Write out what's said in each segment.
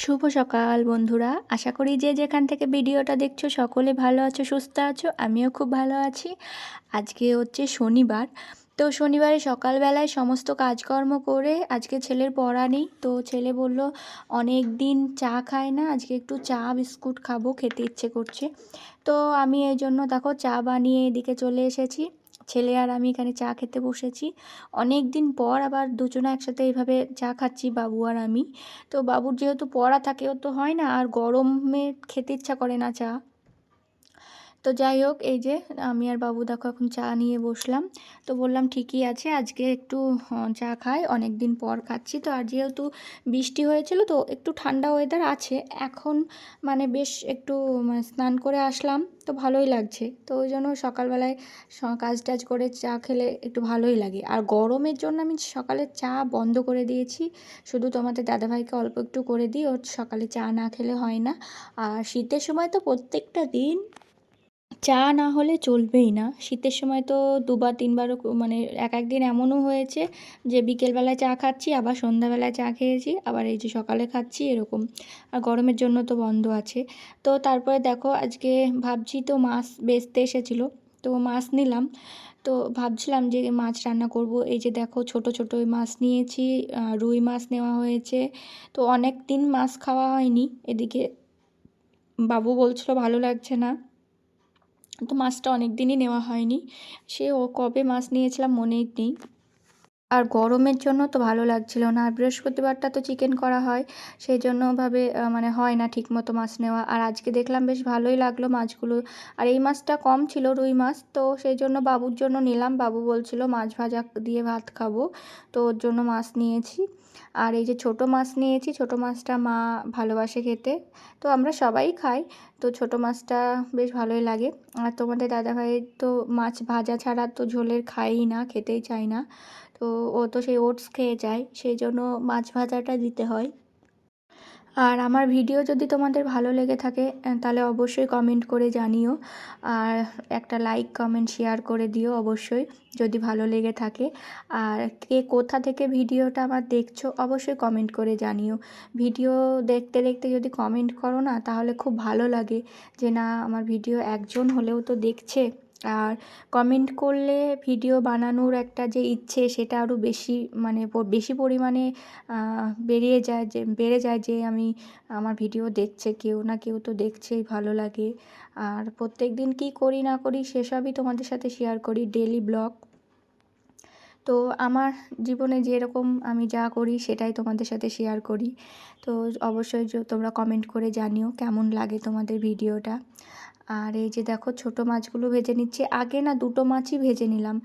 শুভ সকাল বন্ধুরা। আশা করি যে যেখান থেকে ভিডিওটা দেখছ সকলে ভালো আছো, সুস্থ আছো, আমিও খুব ভালো আছি। আজকে হচ্ছে শনিবার। তো শনিবারে সকালবেলায় সমস্ত কাজকর্ম করে আজকে ছেলের পড়া নেই। তো ছেলে বলল, অনেক দিন চা খায় না, আজকে একটু চা, বিস্কুট খাব, খেতে ইচ্ছে করছে। তো আমি এই জন্য দেখো চা বানিয়ে এদিকে চলে এসেছি। ছেলে আর আমি এখানে চা খেতে বসেছি। অনেক দিন পর আবার দুজনা একসাথে এইভাবে চা খাচ্ছি, বাবু আর আমি। তো বাবুর যেহেতু পড়া থাকে, ও তো হয় না, আর গরমে খেতে ইচ্ছা করে না চা। তো যাই হোক, এই যে আমি আর বাবু দেখো এখন চা নিয়ে বসলাম। তো বললাম ঠিকই আছে, আজকে একটু চা খাই অনেক দিন পর খাচ্ছি। তো আর যেহেতু বৃষ্টি হয়েছিল, তো একটু ঠান্ডা ওয়েদার আছে। এখন মানে বেশ একটু মানে স্নান করে আসলাম, তো ভালোই লাগছে। তো ওই জন্য সকালবেলায় কাজ টাজ করে চা খেলে একটু ভালোই লাগে। আর গরমের জন্য আমি সকালে চা বন্ধ করে দিয়েছি। শুধু তোমাদের দাদাভাইকে অল্প একটু করে দিই, ওর সকালে চা না খেলে হয় না। আর শীতের সময় তো প্রত্যেকটা দিন চা না হলে চলবেই না। শীতের সময় তো দুবার, তিনবারও মানে এক এক দিন এমনও হয়েছে যে বিকেলবেলায় চা খাচ্ছি, আবার সন্ধ্যাবেলায় চা খেয়েছি, আবার এই যে সকালে খাচ্ছি এরকম। আর গরমের জন্য তো বন্ধ আছে। তো তারপরে দেখো, আজকে ভাবছি তো মাছ বেচতে এসেছিল, তো মাছ নিলাম। তো ভাবছিলাম যে মাছ রান্না করব। এই যে দেখো, ছোট ছোট মাছ নিয়েছি রুই মাছ নেওয়া হয়েছে। তো অনেক দিন মাছ খাওয়া হয়নি। এদিকে বাবু বলছিল ভালো লাগছে না। তো মাছটা অনেক দিনই নেওয়া হয়নি। সে ও কবে মাছ নিয়েছিলাম মনেই নেই। আর গরমের জন্য তো ভালো লাগছিল না। আর বৃহস্পতিবারটা তো চিকেন করা হয় সেই জন্যভাবে মানে হয় না ঠিকমতো মাছ নেওয়া। আর আজকে দেখলাম বেশ ভালোই লাগল মাছগুলো। আর এই মাছটা কম ছিল রুই মাছ, তো সেই জন্য বাবুর জন্য নিলাম। বাবু বলছিল, মাছ ভাজা দিয়ে ভাত খাব। তো ওর জন্য মাছ নিয়েছি। আর এই যে ছোট মাছ নিয়েছি, ছোট মাছটা মা ভালোবাসে খেতে। তো আমরা সবাই খাই, তো ছোট মাছটা বেশ ভালোই লাগে। আর তোমাদের দাদাভাই তো মাছ ভাজা ছাড়া তো ঝোলের খাইই না, খেতেই চায় না। তো ও তো সেই ওটস খেয়ে যায়, সেই জন্য মাছ ভাজাটা দিতে হয়। আর আমার ভিডিও যদি তোমাদের ভালো লেগে থাকে তাহলে অবশ্যই কমেন্ট করে জানিও। আর একটা লাইক কমেন্ট শেয়ার করে দিও অবশ্যই, যদি ভালো লেগে থাকে। আর কে কোথা থেকে ভিডিওটা আমার দেখছ, অবশ্যই কমেন্ট করে জানিও। ভিডিও দেখতে দেখতে যদি কমেন্ট করো না, তাহলে খুব ভালো লাগে যে না, আমার ভিডিও একজন হলেও তো দেখছে। আর কমেন্ট করলে ভিডিও বানানোর একটা যে ইচ্ছে সেটা আরও বেশি মানে বেশি পরিমাণে বেরিয়ে যায় যে, বেড়ে যায় যে আমি আমার ভিডিও দেখছে কেউ না কেউ তো দেখছেই ভালো লাগে। আর প্রত্যেক দিন কী করি না করি সেসবই তোমাদের সাথে শেয়ার করি ডেলি ব্লগ তো আমার জীবনে যেরকম আমি যা করি সেটাই তোমাদের সাথে শেয়ার করি। তো অবশ্যই তোমরা কমেন্ট করে জানিও কেমন লাগে তোমাদের ভিডিওটা আর এই যে দেখো ছোট মাছগুলো ভেজে নিচ্ছে। আগে না দুটো মাছই ভেজে নিলাম।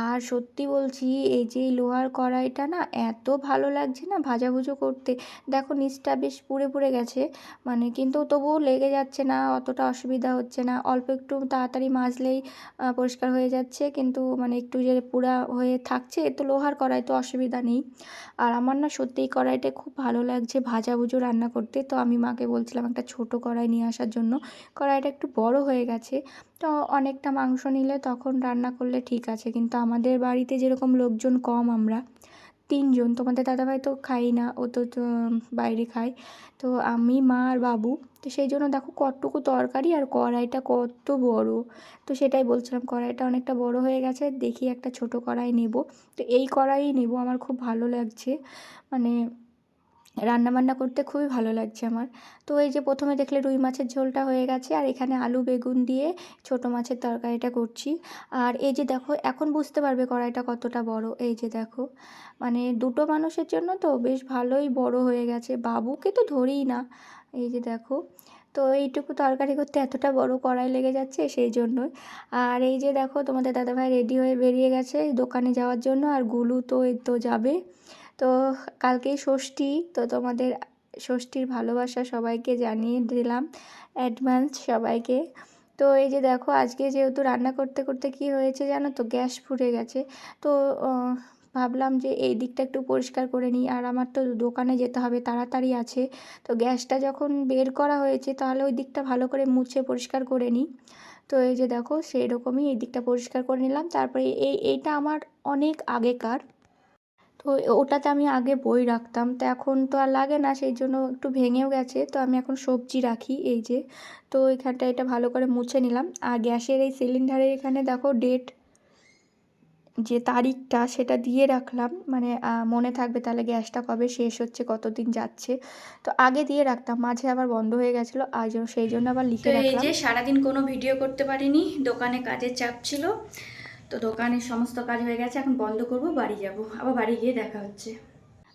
আর সত্যি বলছি, এই যে লোহার কড়াইটা না এত ভালো লাগছে না ভাজাভুজো করতে। দেখো নিচটা বেশ পুড়ে পুড়ে গেছে মানে কিন্তু তবুও লেগে যাচ্ছে না, অতটা অসুবিধা হচ্ছে না। অল্প একটু তাড়াতাড়ি মাজলেই পরিষ্কার হয়ে যাচ্ছে। কিন্তু মানে একটু যে পুড়া হয়ে থাকছে, তো লোহার কড়াই তো অসুবিধা নেই। আর আমার না সত্যি এই কড়াইটা খুব ভালো লাগছে ভাজাভুজো রান্না করতে। তো আমি মাকে বলছিলাম একটা ছোট কড়াই নিয়ে আসার জন্য। কড়াইটা একটু বড় হয়ে গেছে। তো অনেকটা মাংস নিলে তখন রান্না করলে ঠিক আছে। কিন্তু আমাদের বাড়িতে যেরকম লোকজন কম আমরা, তিনজন, তোমাদের দাদাভাই তো খাই না, ও তো বাইরে খায়। তো আমি, মা আর বাবু, তো সেই জন্য দেখো কতটুকু তরকারি আর কড়াইটা কত বড়। তো সেটাই বলছিলাম, কড়াইটা অনেকটা বড় হয়ে গেছে, দেখি একটা ছোট কড়াই নেব। তো এই কড়াই নেব, আমার খুব ভালো লাগছে। মানে রান্নাবান্না করতে খুবই ভালো লাগছে আমার। তো এই যে প্রথমে দেখলে রুই মাছের ঝোলটা হয়ে গেছে আর এখানে আলু, বেগুন দিয়ে ছোট মাছের তরকারিটা করছি। আর এই যে দেখো, এখন বুঝতে পারবে কড়াইটা কতটা বড়। এই যে দেখো মানে দুটো মানুষের জন্য তো বেশ ভালোই বড় হয়ে গেছে। বাবুকে তো ধরিই না। এই যে দেখো, তো এইটুকু তরকারি করতে এতটা বড় কড়াই লেগে যাচ্ছে সেই জন্যই। আর এই যে দেখো, তোমাদের দাদাভাই রেডি হয়ে বেরিয়ে গেছে দোকানে যাওয়ার জন্য। আর গুলু তো তো যাবে। তো কালকেই ষষ্ঠী, তো তোমাদের ষষ্ঠীর ভালোবাসা সবাইকে জানিয়ে দিলাম অ্যাডভান্স সবাইকে। তো এই যে দেখো, আজকে যেহেতু রান্না করতে করতে কি হয়েছে জানো তো? গ্যাস ফুরে গেছে। তো ভাবলাম যে এই দিকটা একটু পরিষ্কার করে নিই। আর আমার তো দোকানে যেতে হবে, তাড়াতাড়ি আছে। তো গ্যাসটা যখন বের করা হয়েছে, তাহলে ওই দিকটা ভালো করে মুছে পরিষ্কার করে নিই। তো এই যে দেখো সেই রকমই এই দিকটা পরিষ্কার করে নিলাম। তারপরে এই, এইটা আমার অনেক আগেকার তো ওটাতে আমি আগে বই রাখতাম। তো এখন তো আর লাগে না সেই জন্য একটু ভেঙেও গেছে। তো আমি এখন সবজি রাখি এই যে। তো এখানটা এটা ভালো করে মুছে নিলাম। আর গ্যাসের এই সিলিন্ডারের এখানে দেখো ডেট যে তারিখটা সেটা দিয়ে রাখলাম। মানে মনে থাকবে তাহলে গ্যাসটা কবে শেষ হচ্ছে কতদিন যাচ্ছে। তো আগে দিয়ে রাখতাম মাঝে আবার বন্ধ হয়ে গেছিল। আর সেই জন্য আবার লিখে রাখলাম এই যে সারাদিন কোনো ভিডিও করতে পারিনি দোকানে কাজের চাপ ছিল। তো দোকানের সমস্ত কাজ হয়ে গেছে, এখন বন্ধ করব, বাড়ি যাব। আবার বাড়ি গিয়ে দেখা হচ্ছে।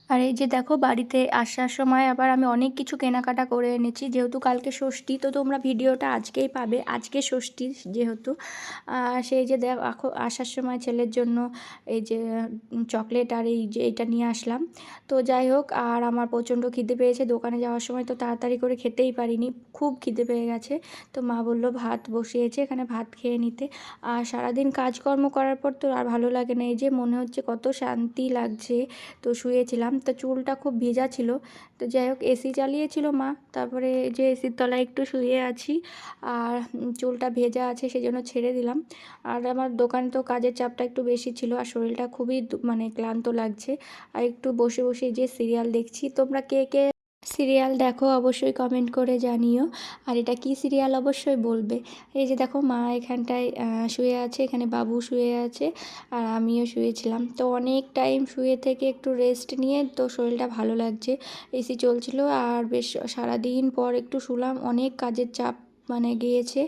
আর এই যে দেখো, বাড়িতে আসার সময় আবার আমি অনেক কিছু কেনাকাটা করে এনেছি। যেহেতু কালকে ষষ্ঠী, তো তোমরা ভিডিওটা আজকেই পাবে। আজকে ষষ্ঠী যেহেতু। সেই যে দেখো আসার সময় ছেলের জন্য এই যে চকলেট আর এই যে, এটা নিয়ে আসলাম। তো যাই হোক, আর আমার প্রচণ্ড খিদে পেয়েছে। দোকানে যাওয়ার সময় তো তাড়াতাড়ি করে খেতেই পারিনি। খুব খিদে পেয়ে গেছে। তো মা বলল, ভাত বসিয়েছে এখানে ভাত খেয়ে নিতে। আর সারাদিন কাজকর্ম করার পর তো আর ভালো লাগে না। এই যে মনে হচ্ছে কত শান্তি লাগছে। তো শুয়েছিলাম। তো চুলটা খুব ভেজা ছিল। তো যাই হোক এসি চালিয়েছিল মা। তারপরে যে এসির তলায় একটু শুয়ে আছি। আর চুলটা ভেজা আছে সেই জন্য ছেড়ে দিলাম। আর আমার দোকানে তো কাজের চাপটা একটু বেশি ছিল আর শরীরটা খুবই মানে ক্লান্ত লাগছে। আর একটু বসে বসে যে সিরিয়াল দেখছি। তোমরা কে কে সিরিয়াল দেখো, অবশ্যই কমেন্ট করে জানিও। আর এটা কি সিরিয়াল? অবশ্যই বলবে। এই যে দেখো, মা এখানটায় শুয়ে আছে, এখানে বাবু শুয়ে আছে, আর আমিও শুয়েছিলাম। তো অনেক টাইম শুয়ে থেকে একটু রেস্ট নিয়ে তো শরীরটা ভালো লাগছে। এসি চলছিল, আর বেশ সারাদিন পর একটু শুলাম। অনেক কাজের চাপ মানে গিয়েছে।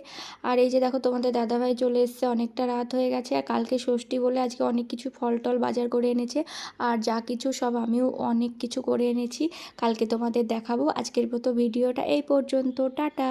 আর এই যে দেখো তোমাদের দাদাভাই চলে এসছে, অনেকটা রাত হয়ে গেছে। আর কালকে ষষ্ঠী বলে আজকে অনেক কিছু ফল টল বাজার করে এনেছে। আর যা কিছু সব আমিও অনেক কিছু করে এনেছি। কালকে তোমাদের দেখাবো। আজকের মতো ভিডিওটা এই পর্যন্ত। টাটা!